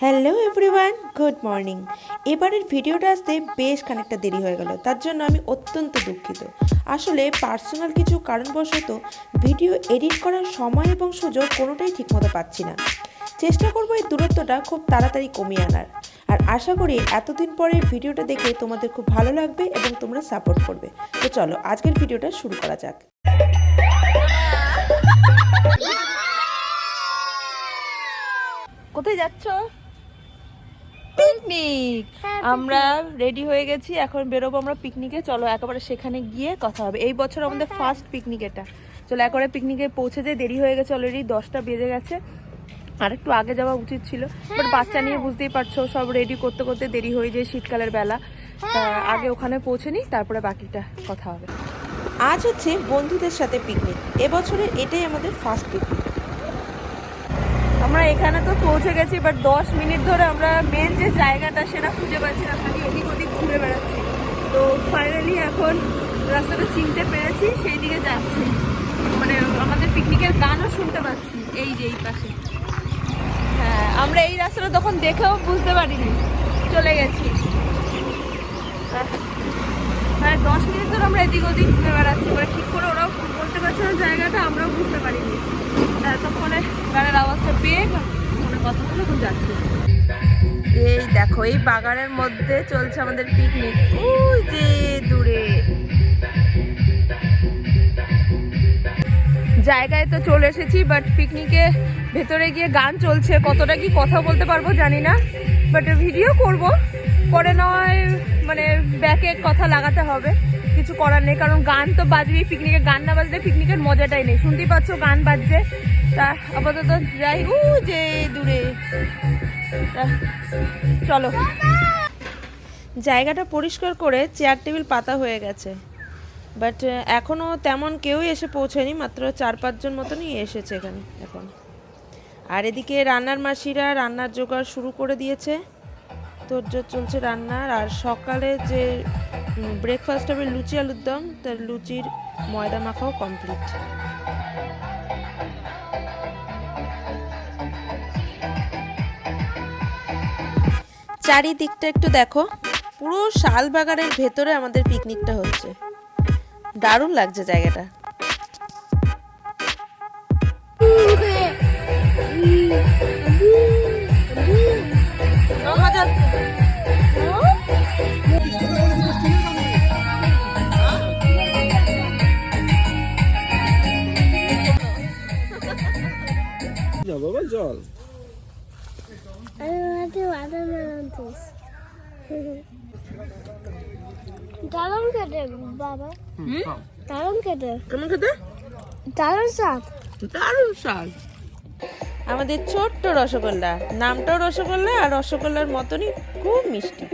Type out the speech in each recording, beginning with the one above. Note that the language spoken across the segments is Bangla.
হ্যালো এভরিওয়ান গুড মর্নিং এবারের ভিডিওটা আসতে বেশ খানিকটা দেরি হয়ে গেল, তার জন্য আমি অত্যন্ত দুঃখিত। আসলে পার্সোনাল কিছু কারণবশত ভিডিও এডিট করার সময় এবং সুযোগ কোনোটাই ঠিকমতো পাচ্ছি না। চেষ্টা করব এই দূরত্বটা খুব তাড়াতাড়ি কমিয়ে আনার। আর আশা করি এতদিন পরে ভিডিওটা দেখে তোমাদের খুব ভালো লাগবে এবং তোমরা সাপোর্ট করবে। তো চলো, আজকের ভিডিওটা শুরু করা যাক। কোথায় যাচ্ছ? পিকনিক আমরা রেডি হয়ে গেছি এখন বেরোবো আমরা পিকনিকে। চলো একেবারে সেখানে গিয়ে কথা হবে। এই বছর আমাদের ফার্স্ট পিকনিক এটা। চলো একবারে পিকনিকে পৌঁছে যেতে দেরি হয়ে গেছে অলরেডি দশটা বেজে গেছে। আর একটু আগে যাওয়া উচিত ছিল। বাট বাচ্চা নিয়ে বুঝতেই পারছ সব রেডি করতে করতে দেরি হয়ে যায় শীতকালের বেলা। তা আগে ওখানে পৌঁছে নিই তারপরে বাকিটা কথা হবে। আজ হচ্ছে বন্ধুদের সাথে পিকনিক এবছরের এটাই আমাদের ফার্স্ট পিকনিক আমরা এখানে তো পৌঁছে গেছি বাট দশ মিনিট ধরে আমরা মেন যে জায়গাটা সেটা খুঁজে পাচ্ছি না, খালি এদিক ওদিক ঘুরে বেড়াচ্ছি। তো ফাইনালি এখন রাস্তাটা চিনতে পেরেছি সেই দিকে যাচ্ছি। মানে আমাদের পিকনিকের গানও শুনতে পাচ্ছি, এই যে এই পাশে। হ্যাঁ আমরা এই রাস্তাটা তখন দেখেও বুঝতে পারিনি, চলে গেছি। হ্যাঁ দশ মিনিট ধরে আমরা এদিক ওদিক ঘুরে বেড়াচ্ছি মানে ঠিক করে ওরাও বলতে না জায়গাটা আমরাও বুঝতে পারিনি। এতক্ষণে গানের আওয়াজটা পেয়ে ফোনে কথা এখন যাচ্ছি। এই দেখো, এই বাগানের মধ্যে চলছে আমাদের পিকনিক ওই যে দূরে। জায়গায় তো চলে এসেছি বাট পিকনিকে ভেতরে গিয়ে গান চলছে। কতটা কি কথা বলতে পারব জানি না বাট ভিডিও করব। পরে নয় মানে ব্যাকে কথা লাগাতে হবে। কিছু করার নেই, কারণ গান তো বাজবেই পিকনিকে গান না বাজলে পিকনিকের মজাটাই নেই। শুনতেই পাচ্ছ গান বাজছে। তা আপাতত যাই, উ, যে দূরে। চলো। জায়গাটা পরিষ্কার করে চেয়ার টেবিল পাতা হয়ে গেছে। বাট এখনও তেমন কেউই এসে পৌঁছায়নি মাত্র চার পাঁচজন মতনই এসেছে এখানে এখন। আর এদিকে রান্নার মাসিরা রান্নার জোগাড় শুরু করে দিয়েছে। তোরজোর চলছে রান্নার, আর সকালে যে ব্রেকফাস্ট হবে লুচি আলুর দম তার লুচির ময়দা মাখাও কমপ্লিট চারিদিকটা একটু দেখো, পুরো শাল বাগানের ভেতরে আমাদের পিকনিকটা হচ্ছে। দারুণ লাগছে জায়গাটা। দারুণ খেতে বাবা। দারুণ খেতে। কেমন খেতে? দারুণ শাক দারুণ শাক আমাদের ছোট্ট রসগোল্লা। নামটাও রসগোল্লা আর রসগোল্লার মতনই খুব মিষ্টি।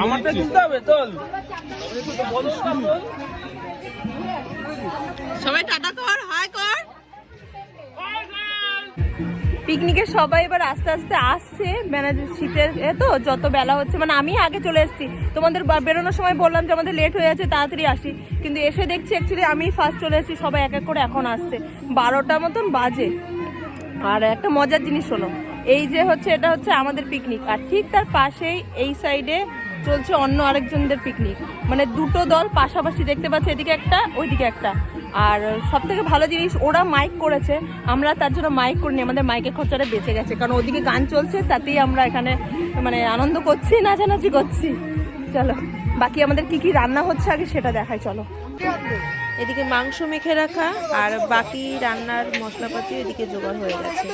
আমারটা তুলতে হবে তোল। সবাই টাটা কর। পিকনিকে সবাই এবার আস্তে আস্তে আসছে। মানে শীতের তো, যত বেলা হচ্ছে মানে আমি আগে চলে এসেছি। তোমাদের বেরোনোর সময় বললাম যে আমাদের লেট হয়ে যাচ্ছে, তাড়াতাড়ি আসি। কিন্তু এসে দেখছি অ্যাকচুয়ালি আমি ফার্স্ট চলে এসেছি, সবাই এক এক করে এখন আসছে। বারোটা মতন বাজে। আর একটা মজার জিনিস শোনো, এই যে হচ্ছে, এটা হচ্ছে আমাদের পিকনিক আর ঠিক তার পাশেই এই সাইডে চলছে অন্য আরেকজনদের পিকনিক মানে দুটো দল পাশাপাশি দেখতে পাচ্ছি, এদিকে একটা, ওইদিকে একটা। আর সব থেকে ভালো জিনিস, ওরা মাইক করেছে। আমরা তার জন্য মাইক করিনি, আমাদের মাইকের খরচাটা বেঁচে গেছে। কারণ ওদিকে গান চলছে, তাতেই আমরা এখানে মানে আনন্দ করছি, নাচানাচি করছি। চলো, বাকি আমাদের কি কি রান্না হচ্ছে আগে সেটা দেখাই, চলো। এদিকে মাংস মেখে রাখা, আর বাকি রান্নার মশলাপাতি এদিকে জোগাড় হয়ে গেছে।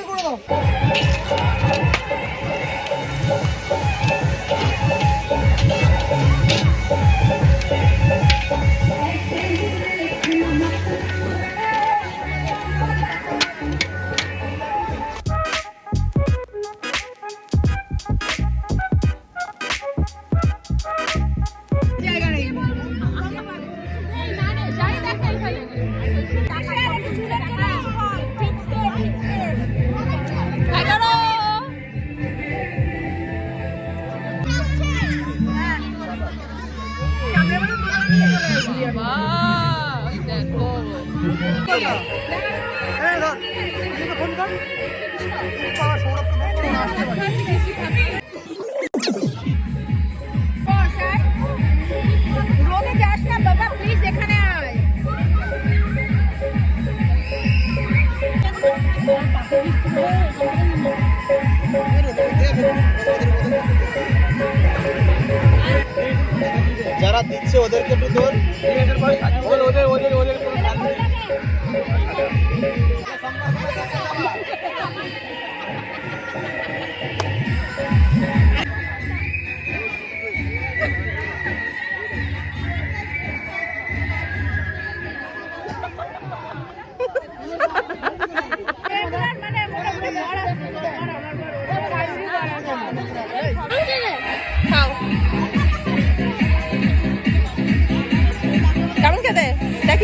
Tumpah seluruh.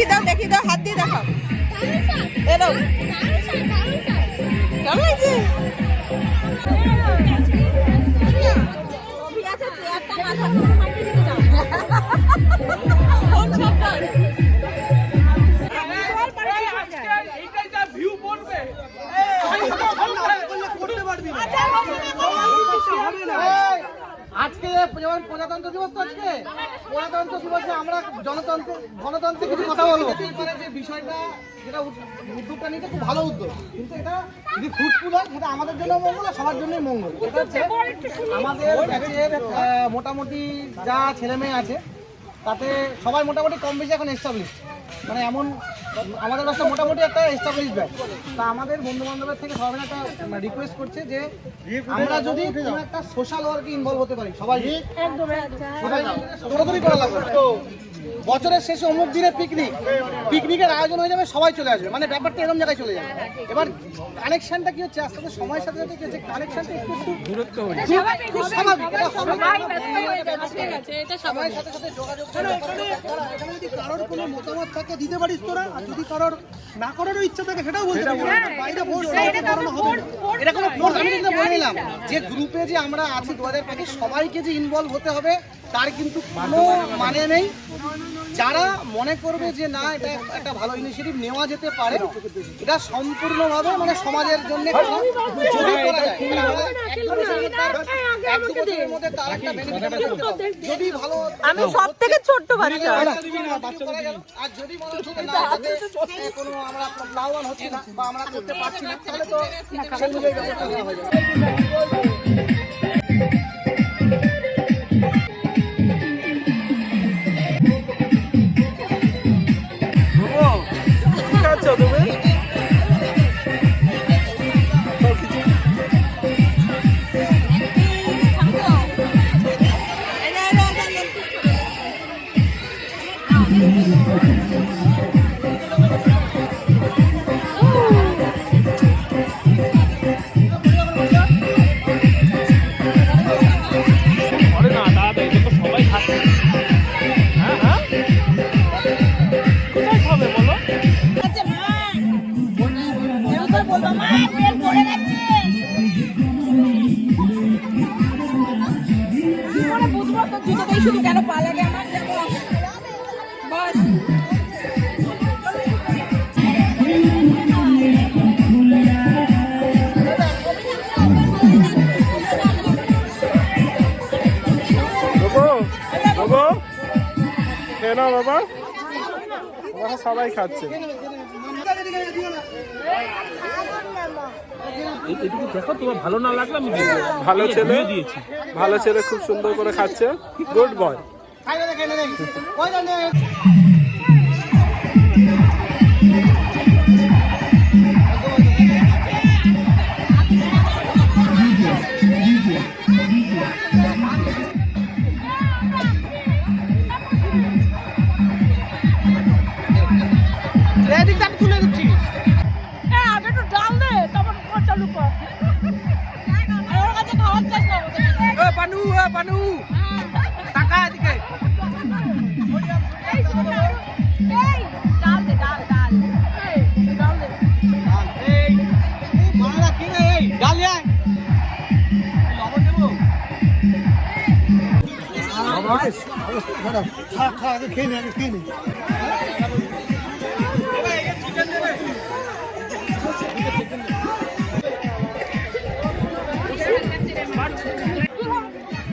দেখি দাও দেখি দাও হাত দিয়ে দেখাও। এলো কেমন লাগছে? আজকে যেমন প্রজাতন্ত্র দিবস তো আজকে। প্রজাতন্ত্র দিবসে আমরা জনতন্ত্র গণতন্ত্রে কিছু কথা বলব। যে বিষয়টা যেটা উদ্যোগটা নিতে খুব ভালো উদ্যোগ। কিন্তু এটা যদি ফ্রুটফুল হয় সেটা আমাদের জন্য মঙ্গল সবার জন্যই মঙ্গল। এটা হচ্ছে আমাদের মোটামুটি যা ছেলে মেয়ে আছে তাতে সবাই মোটামুটি কম বেশি এখন এস্টাবলিশ মানে এমন আমাদের কাছে মোটামুটি একটা এস্টাবলিশ ব্যাংক তা আমাদের বন্ধু বান্ধবের থেকে সবাই একটা রিকোয়েস্ট করছে যে আমরা যদি কোনো একটা সোশ্যাল ওয়ার্কে ইনভলভ হতে পারি সবাই। সবাই করা লাগবে। তো বছরের শেষে অমুক দিনে পিকনিক পিকনিকের আয়োজন হয়ে যাবে সবাই চলে আসবে। মানে ব্যাপারটা এরকম জায়গায় চলে যাবে। এবার কানেকশনটা কি হচ্ছে? আস্তে আস্তে সময়ের সাথে সাথে কি হচ্ছে? কানেকশনটা একটু একটু দূরত্ব হয়ে সময়ের সাথে সাথে যোগাযোগ করে এখানে যদি কারোর কোনো মতামত থাকে দিতে পারিস তোরা। আর যদি কারোর না করারও ইচ্ছা থাকে সেটাও বলতে পারিস। বাইরে ভোট করানো হবে এটা কোনো ফোর্স আমি যেটা বলে নিলাম। যে গ্রুপে যে আমরা আছি দু হাজার পঁচিশ সবাইকে যে ইনভলভ হতে হবে তার কিন্তু কোনো মানে নেই। যারা মনে করবে যে না এটা একটা ভালো ইনিশিয়েটিভ নেওয়া যেতে পারে এটা সম্পূর্ণভাবে মানে সমাজের জন্য যদি করা যায়। যদি ভালো আমি সব থেকে ছোট্ট বাচ্চা। আর যদি মনে হচ্ছে না কোনো আমরা লাভবান হচ্ছি না বা আমরা করতে পারছি না তাহলে তো বাবু সবাই খাচ্ছে ভালো না লাগলে ভালো ছেলে? দিয়েছি ভালো ছেলে খুব সুন্দর করে খাচ্ছে। গুড বয় রে? এই ডালিয়া লবণ দেবো? খা খা খেয়ে নে খেয়ে নে।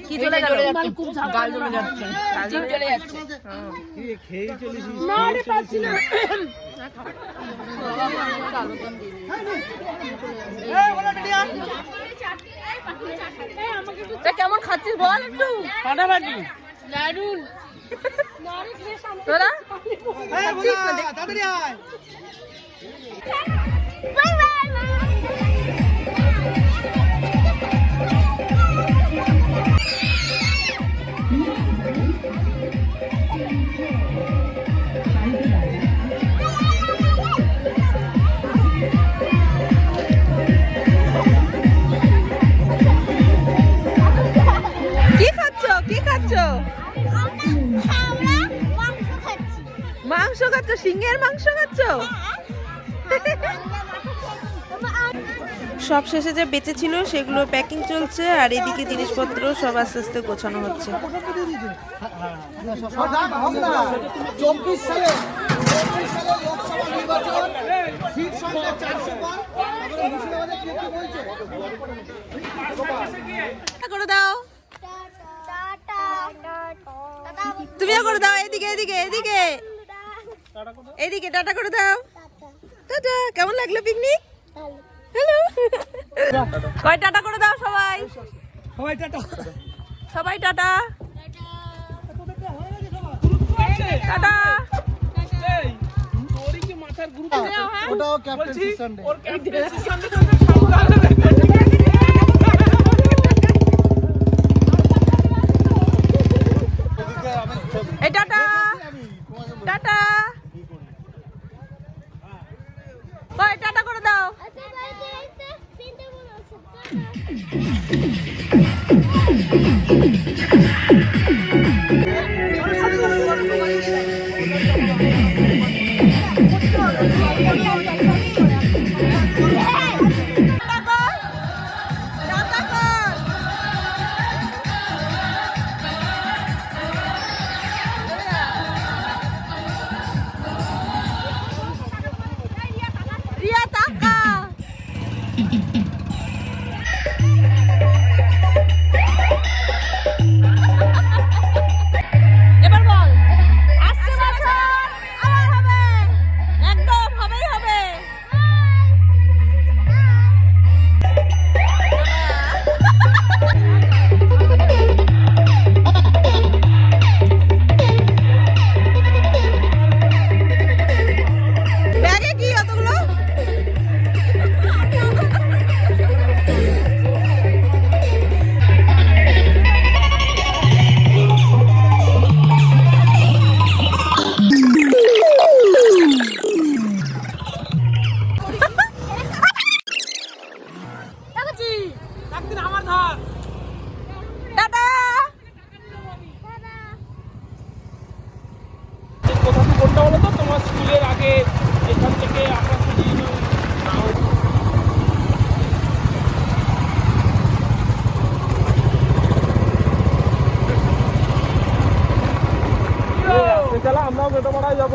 কি চলে গেল গাল জমে যাচ্ছে। গাল জমে যাচ্ছে। তা কেমন খাচ্ছিস বল একটু? ফাটাফাটি দারুণ তোরা খাচ্ছিস না দেখ- তাড়াতাড়ি আয়। Bye bye. খাচ্ছ মাংস খাচ্ছ? সব শেষে যে বেঁচে ছিল সেগুলো প্যাকিং চলছে আর এদিকে জিনিসপত্র সব আস্তে আস্তে গোছানো হচ্ছে। করে দাও। তুমিও করে দাও এদিকে এদিকে এদিকে। এদিকে টাটা করে দাও। টাটা। কেমন লাগল পিকনিক? হ্যালো। কয় টাটা করে দাও সবাই। সবাই টাটা। সবাই টাটা। টাটা। ওটাও ক্যাপ্টেন সানডে এই টাটা। টাটা। কয় টাটা করে দাও কোনটা বলো তো? তোমার স্কুলের আগে এখান থেকে আমরা চালা আমরাও বেটাপাড়ায় যাব।